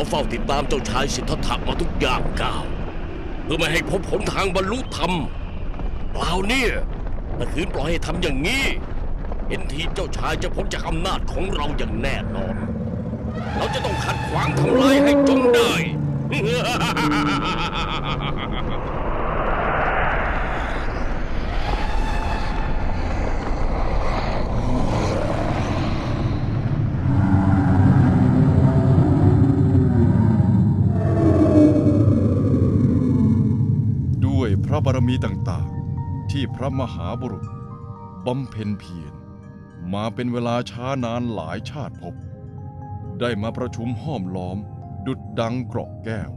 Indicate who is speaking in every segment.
Speaker 1: เราเฝ้าติดตามเจ้าชายสิทธัตถะมาทุกอย่างก้าว เพื่อไม่ให้พบผลทางบรรลุธรรมเปล่าเนี่ยถ้าคืนปล่อยให้ทำอย่างนี้ เห็นทีเจ้าชายจะพ้นจากอำนาจของเราอย่างแน่นอน เราจะต้องขัดขวางทำลายให้จงได้
Speaker 2: ด้วยพระ บารมีต่างๆ ที่พระมหาบุรุษบำเพ็ญเพียรมาเป็นเวลาช้านานหลายชาติภพได้มาประชุมห้อมล้อม ดุดดังกราะแก้ว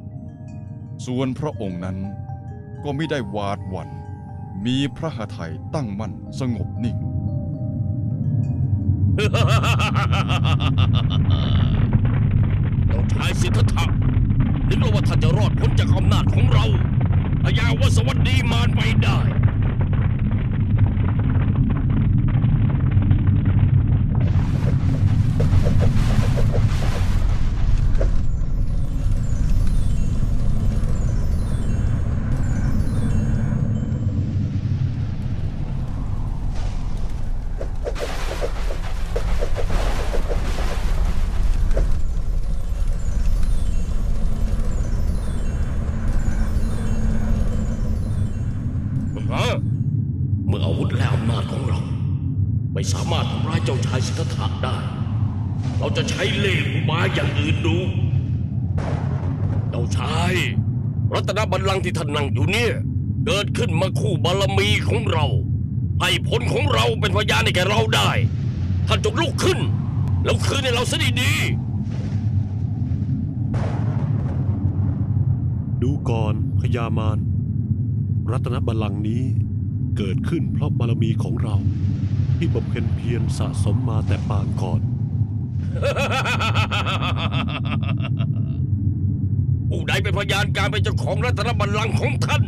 Speaker 2: ส่วนพระองค์นั้นก็ไม่ได้วาดวัน มีพระหทัยตั้งมั่นสงบนิ่ง
Speaker 1: เจ้าชายสิทธัตถะนึกว่าท่านจะรอดพ้นจากอำนาจของเรา พยาว่าสวัสดีมารไปได้ ไม่สามารถทำร้ายเจ้าชายสิทธัตถะได้ เราจะใช้เล่ห์อุบายอย่างอื่นดู เจ้าชายรัตนบัลลังก์ที่ท่านนั่งอยู่เนี่ยเกิดขึ้นมาคู่บารมีของเราให้ผลของเราเป็นพยานในแก่เราได้ ท่านจงลุกขึ้น แล้วคืนให้เราซะดี
Speaker 3: ดูก่อนพญามารรัตนบัลลังก์นี้เกิดขึ้นเพราะบารมีของเรา ที่บำเพ็ญเพียรสะสมมาแต่ปางก่อน
Speaker 1: ๆผู้ใดเป็นพยานการเป็นเจ้าของรัตนบัลลังก์ของท่าน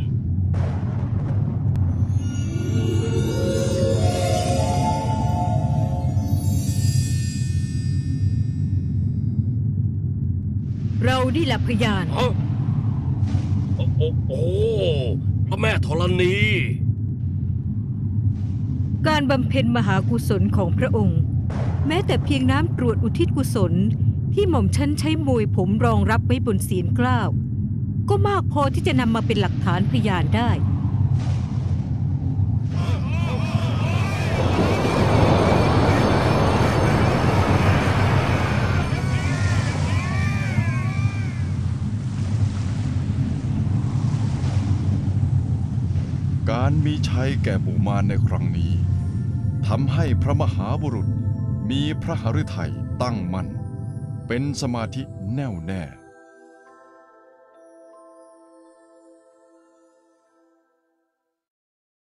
Speaker 4: เรานี่แหละพยาน
Speaker 1: ฮะโอ้โอ้โอ้พระแม่ธรณี
Speaker 4: การบำเพ็ญมหากุศลของพระองค์ แม้แต่เพียงน้ำตรวจอุทิศกุศลที่หม่อมฉันใช้มวยผมรองรับไว้บนศีลกล้าว ก็มากพอที่จะนำมาเป็นหลักฐานพยานได้
Speaker 2: การมีชัยแก่หมู่มารในครั้งนี้ ทำให้พระมหาบุรุษมีพระหฤทัยตั้งมั่น เป็นสมาธิแน่วแน่